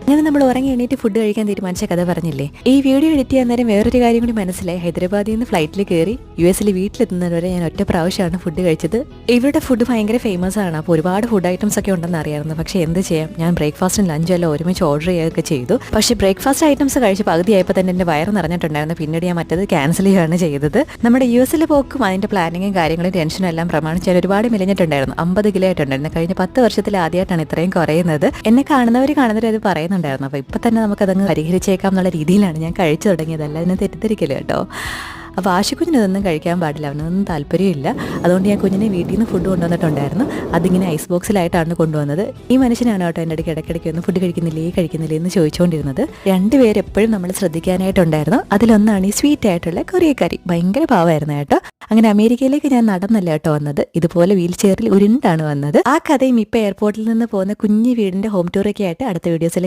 അങ്ങനെ നമ്മൾ ഉറങ്ങി എണീറ്റ് ഫുഡ് കഴിക്കാൻ തീരുമാനിച്ച കഥ പറഞ്ഞില്ലേ? ഈ വീഡിയോ എഡിറ്റ് ചെയ്യാൻ നേരം വേറൊരു കാര്യം കൂടി മനസ്സിലായി. ഹൈദരാബാദിൽ നിന്ന് ഫ്ലൈറ്റിൽ കയറി യു എസിൽ വീട്ടിലെത്തുന്നതുവരെ ഞാൻ ഒറ്റ പ്രാവശ്യമാണ് ഫുഡ് കഴിച്ചത്. ഇവരുടെ ഫുഡ് ഭയങ്കര ഫേമസ് ആണ്. അപ്പോൾ ഒരുപാട് ഫുഡ് ഐറ്റംസ് ഒക്കെ ഉണ്ടെന്ന് അറിയാമായിരുന്നു. പക്ഷേ എന്ത് ചെയ്യാം? ഞാൻ ബ്രേക്ക്ഫാസ്റ്റും ലഞ്ചും എല്ലാം ഒരുമിച്ച് ഓർഡർ ചെയ്യുകയൊക്കെ ചെയ്തു. പക്ഷേ ബ്രേക്ക്ഫാസ്റ്റ് ഐറ്റംസ് കഴിച്ച് പകുതിയായപ്പോൾ തന്നെ എന്റെ വയറ് നിറഞ്ഞിട്ടുണ്ടായിരുന്നു. പിന്നീട് ഞാൻ മറ്റത് ക്യാൻസൽ ചെയ്യുകയാണ് ചെയ്തത്. നമ്മുടെ യു എസിലെ പോക്കും അതിന്റെ പ്ലാനിങ്ങും കാര്യങ്ങളും ടെൻഷനും എല്ലാം പ്രമാണിച്ച് ഞാൻ ഒരുപാട് മെലിഞ്ഞിട്ടുണ്ടായിരുന്നു. അമ്പത് കിലോ ആയിട്ടുണ്ടായിരുന്നു. കഴിഞ്ഞ പത്ത് വർഷത്തിൽ ആദ്യമായിട്ടാണ് ഇത്രയും കുറയുന്നത്. എന്നെ കാണുന്നവർ കാണുന്നവർ അത് പറയുന്നുണ്ടായിരുന്നു. അപ്പോൾ ഇപ്പം തന്നെ നമുക്കതങ്ങ് പരിഹരിച്ചേക്കാം എന്നുള്ള രീതിയിലാണ് ഞാൻ കഴിച്ചു തുടങ്ങിയത്. അല്ല അതിനെ തെറ്റിദ്ധരിക്കില്ല കേട്ടോ. അപ്പോൾ ആശുക്കുഞ്ഞിന് ഇതൊന്നും കഴിക്കാൻ പാടില്ല. അവനൊന്നും താല്പര്യമില്ല. അതുകൊണ്ട് ഞാൻ കുഞ്ഞിനെ വീട്ടിൽ നിന്ന് ഫുഡ് കൊണ്ടുവന്നിട്ടുണ്ടായിരുന്നു. അതിങ്ങനെ ഐസ് ബോക്സിലായിട്ടാണ് കൊണ്ടുവന്നത്. ഈ മനുഷ്യനാണ് കേട്ടോ എന്റെ ഇടയ്ക്ക് ഇടയ്ക്കിടയ്ക്ക് ഒന്ന് ഫുഡ് കഴിക്കുന്നില്ലേ കഴിക്കുന്നില്ലേ എന്ന് ചോദിച്ചുകൊണ്ടിരുന്നത് രണ്ടുപേരെപ്പോഴും നമ്മൾ ശ്രദ്ധിക്കാനായിട്ടുണ്ടായിരുന്നു. അതിലൊന്നാണ് ഈ സ്വീറ്റ് ആയിട്ടുള്ള കൊറിയക്കാരി ഭയങ്കര പാവമായിരുന്നു കേട്ടോ. അങ്ങനെ അമേരിക്കയിലേക്ക് ഞാൻ നടന്നല്ല കേട്ടോ വന്നത്. ഇതുപോലെ വീൽ ചെയറിൽ ഉരുണ്ടാണ് വന്നത്. ആ കഥയും ഇപ്പോൾ എയർപോർട്ടിൽ നിന്ന് പോകുന്ന കുഞ്ഞു വീടിന്റെ ഹോം ടൂറൊക്കെ ആയിട്ട് അടുത്ത വീഡിയോസിൽ